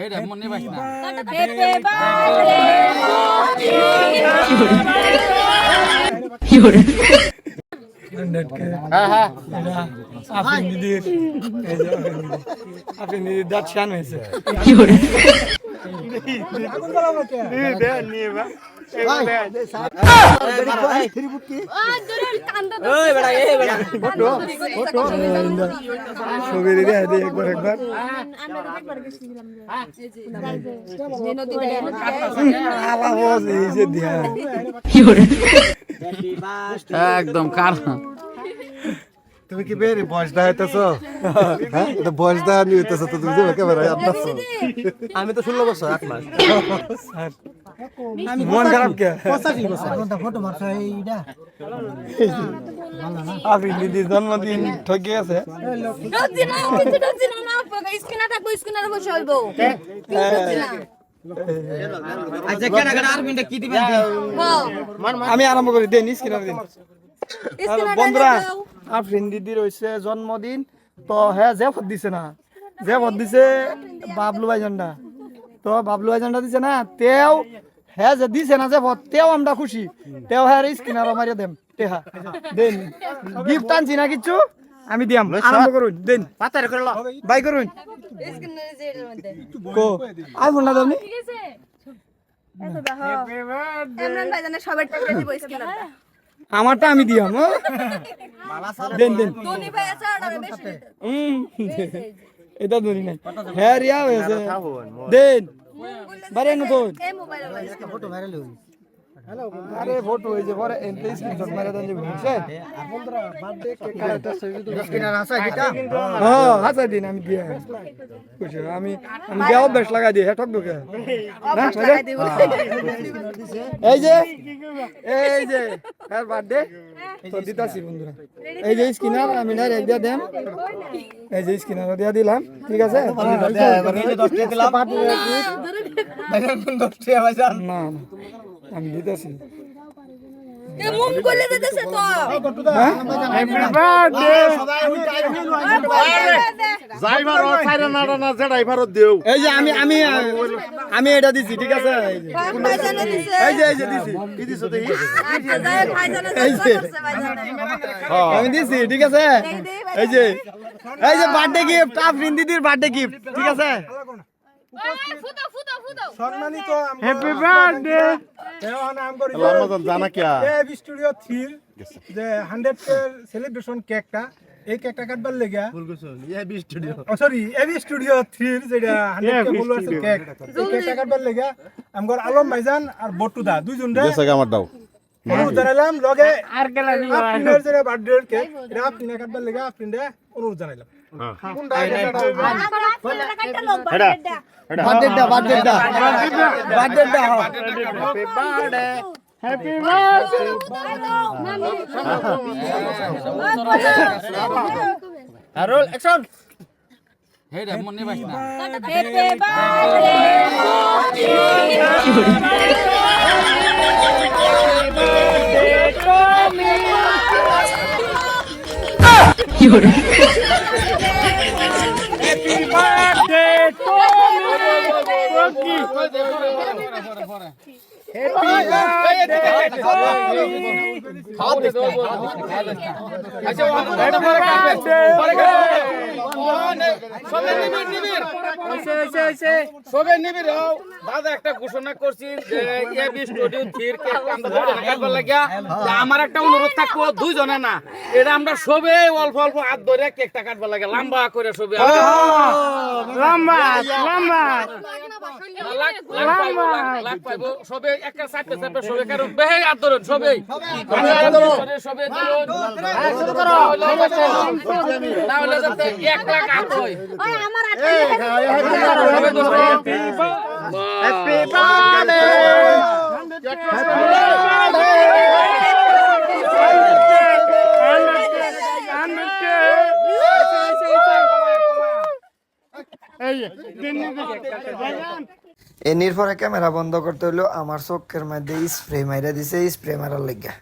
হেডা মনে না হ্যাঁ হ্যাঁ দিদির আপনি দিদির দাঁত শান হয়েছে ছবি দিদি একবার একবার একদম কার? তুমি কি বেরি বয়স দেখাইতেছো হ্যাঁ? এটা বয়স দেখা নিয়ে হইতেছো তো তুমি যে ক্যামেরা আপনাছো আমি তো ষোলো বছর আট মাস। মন খারাপ কে? আপনি দিদির জন্মদিন ঠকে গেছে। আচ্ছা কেনাকাটা আর মিনিটে কি দিবেন? আমি আরম্ভ করি দেন স্ক্রিনার দিন। হ্যালো বন্ধুরা আফরিন দিদির হয়েছে জন্মদিন তো হ্যাঁ যে ভোট দিছে না যে ভোট দিছে বাবলু ভাইজানটা। তো বাবলু ভাইজানটা দিছে না তেও হ্যাঁ যে দিছে না যে ভোট তেও আমরা খুশি। তেও হ্যাঁ স্ক্রিনার মারিয়ে দেম তেহা দেন গিফট আনছি না কিচ্ছু আমি দিয়াম আরম্ভ করুন দেন। পাতারে করে লো। বাই করুন। কো আইফোন না দামনি সবার টাকা দিব আমারটা আমি দিয়াম? দেন দেন। এটা ধরি নাই। হ্যাঁ রিয়া হয়েছে। দেন। বারে নতুন। মোবাইল আরে ফটো হয়েছে পরে এনতে স্ক্রিনশট মারা দেন যাবে বুঝছে হ্যাঁ হাসা দিন আমি দিয়ে খুশি আমি আমি দেও বেশ লাগা দিই হেঠক ঢুকে না টাকা দিব এই যে এই যে হ্যাঁ বার্থডে তো দিতাছি বন্ধুরা এই যে স্ক্রিনার আমি না রেখ দিয়া দেন এই যে স্ক্রিনার দিয়া দিলাম ঠিক আছে না না আমি দিতেছি। এ মুখ দিতেছে তো। ড্রাইভার ও সাইরা না না ড্রাইভার দেও এই যে আমি আমি আমি এটা দিছি ঠিক আছে? এই যে। এই যে দিছি। কি দিছো দেখি? আচ্ছা যায় ভাইজানে এই যে। আমি দিছি ঠিক আছে? এই যে এই যে বার্থডে গিফট আফরিন দিদির বার্থডে গিফট ঠিক আছে? সম্মানিত হ্যাপি বার্থডে এখন আম করি আমাজন জানা কিয়া স্টুডিও 3 যে 100 এর সেলিব্রেশন কেকটা এই কেকটা কাটবার লেগা স্টুডিও সরি এবি স্টুডিও 3 যেটা 100 কে আছে কেক এই কেকটা কাটবার লেগা আমগর আলম ভাইজান আর বট্টু দা দুইজন রে। দেশে আমার দাও। অনুরোধ জানাইলাম লগে আর আপনার বার্থডে কেক এটা আপনি কাটবার লেগা আপনি অনুরোধ জানাইলাম। হ্যাপি রোল অ্যাকশন হেডা মনে পাইছ না হ্যাপি বার্থডে সবে নিবি রাও দাদা একটা ঘোষণা করছি যে এ বি স্টুডিও থির কে আমরা দুজনে কাটবার লাগিয়া যে আমার একটা অনুরোধ থাকব দুইজনে না এটা আমরা সবে অল্প অল্প হাত ধরে কেকটা কাটবার লাগে লম্বা। করে সবে লম্বা। লম্বা। সবে একটা চারটে চারটে সবে কারণ বেহে হাত ধরুন সবেই সবে ধরুন না হলে যাতে এক লাখ হাত হয় আমার হ্যাপি এনির নির্ভরে ক্যামেরা বন্ধ করতে হইল আমার চোখের মধ্যে স্প্রে মাইরা দিছে স্প্রে মারার লেগে।